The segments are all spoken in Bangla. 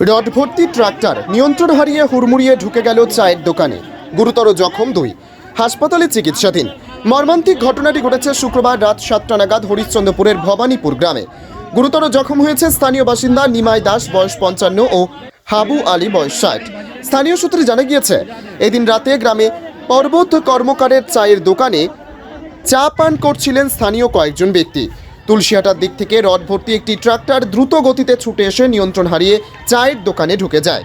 রড ভর্তি ট্রাক্টর নিয়ন্ত্রণ হারিয়ে হুড়মুড়িয়ে ঢুকে গেল চায়ের দোকানে। গুরুতর জখম দুই। হাসপাতালে চিকিৎসাধীন। মর্মান্তিক ঘটনাটি ঘটেছে শুক্রবার রাত সাতটা নাগাদ হরিশ্চন্দ্রপুরের ভবানীপুর গ্রামে। গুরুতর জখম হয়েছে স্থানীয় বাসিন্দা নিমাই দাস, বয়স পঞ্চান্ন, ও হাবু আলী, বয়স ষাট। স্থানীয় সূত্রে জানা গিয়েছে, এদিন রাতে গ্রামে পর্বত কর্মকারের চায়ের দোকানে চা পান করছিলেন স্থানীয় কয়েকজন ব্যক্তি। তুলসিয়াটার দিক থেকে রড ভর্তি একটি ট্রাক্টর দ্রুত গতিতে ছুটে এসে নিয়ন্ত্রণ হারিয়ে চায়ের দোকানে ঢুকে যায়।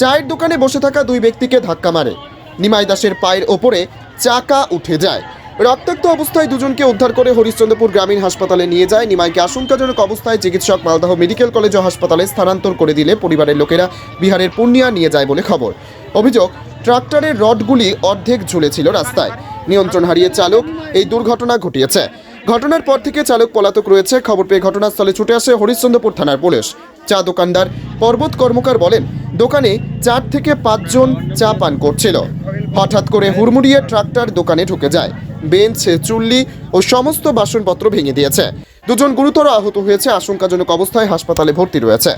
চায়ের দোকানে বসে থাকা দুই ব্যক্তিকে ধাক্কা মারে। নিমাই দাসের পায়ের ওপরে চাকা উঠে যায়। রক্তাক্ত অবস্থায় দুজনকে উদ্ধার করে হরিশ্চন্দ্রপুর গ্রামীণ হাসপাতালে নিয়ে যায়। নিমাইকে আশঙ্কাজনক অবস্থায় চিকিৎসক মালদহ মেডিকেল কলেজ ও হাসপাতালে স্থানান্তর করে দিলে পরিবারের লোকেরা বিহারের পূর্ণিয়া নিয়ে যায় বলে খবর। অভিযোগ, ট্রাক্টরের রডগুলি অর্ধেক ঝুলেছিল রাস্তায়। নিয়ন্ত্রণ হারিয়ে চালক এই দুর্ঘটনা ঘটিয়েছে। ঘটনার পর থেকে চালক পলাতক রয়েছে। খবর পেয়ে ঘটনাস্থলে ছুটে আসে হরিশ্চন্দ্রপুর থানার পুলিশ। চা দোকানদার পর্বত কর্মকার বলেন, দোকানে চার থেকে পাঁচজন চা পান করছিল। হঠাৎ করে হুড়মুড়িয়ে ট্রাক্টর দোকানে ঢুকে যায়। বেঞ্চ, চুল্লি ও সমস্ত বাসনপত্র ভেঙে দিয়েছে। দুজন গুরুতর আহত হয়েছে। আশঙ্কাজনক অবস্থায় হাসপাতালে ভর্তি রয়েছে।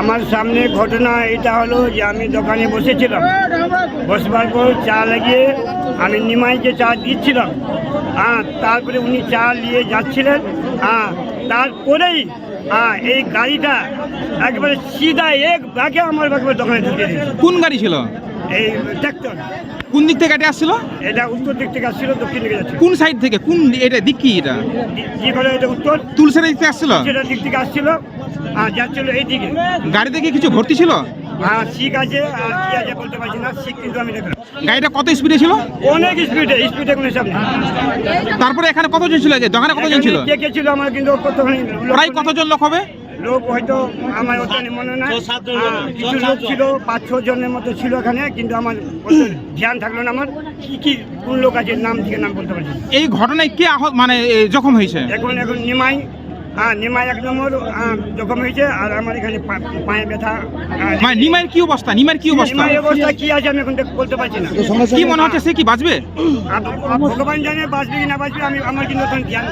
আমার সামনে ঘটনা এটা হলো যে আমি দোকানে বসেছিলাম। বসবার পর চা লাগিয়ে আমি নিমাইকে চা দিচ্ছিলাম। হ্যাঁ তারপরে উনি চা নিয়ে যাচ্ছিলেন। হ্যাঁ তারপরেই হ্যাঁ এই গাড়িটা একবারে সিধা এক ব্যাগে আমার ব্যাগে দোকানে ঢুকে কোন গাড়ি ছিল? এই ট্র্যাক্টর কোন দিক থেকে গাড়ি আসছিল? এটা উত্তর দিক থেকে আসছিল দক্ষিণ দিকে যাচ্ছিল। কোন সাইড থেকে? কোন এটা দিক কি এটা? কি করে এটা উত্তর। তুলসের দিক থেকে আসছিল? সেটা দিক থেকে আসছিল আর যাচ্ছিল এই দিকে। গাড়িতে কি কিছু ভর্তি ছিল? হ্যাঁ শিখ আছে আর কি আছে বলতে পারছি না শিখ কিন্তু আমি দেখলাম। গাড়িটা কত স্পিডে ছিল? অনেক স্পিডে স্পিডে কোনো হিসাব নেই। তারপরে এখানে কতজন ছিল? দোকানে কতজন ছিল? কে কে ছিল আমার কিন্তু প্রায় কতজন লোক হবে? লোক হয়তো আমার ওটা মনে নাই। হ্যাঁ, কিছু লোক ছিল পাঁচ ছ জনের মতো ছিল এখানে কিন্তু আমার ধ্যান থাকল না আমার। কি কি কোন লোক আছে নাম থেকে নাম বলতে পারছি এই ঘটনায় কে আহত মানে জখম হয়েছে? এখন এখন নিমাই হ্যাঁ নিমাই এক নম্বর জখম হয়েছে আর আমার এখানে পায়ে ব্যথা মানে নিমাইয়ের কি অবস্থা? নিমাইয়ের কি অবস্থা? নিমাইয়ের অবস্থা কি আছে আমি এখন বলতে পারছি না। কি মনে হচ্ছে সে কি বাঁচবে? আর ভগবান জানে বাঁচবে কি না বাঁচবে আমি আমার কিন্তু এখন ধ্যান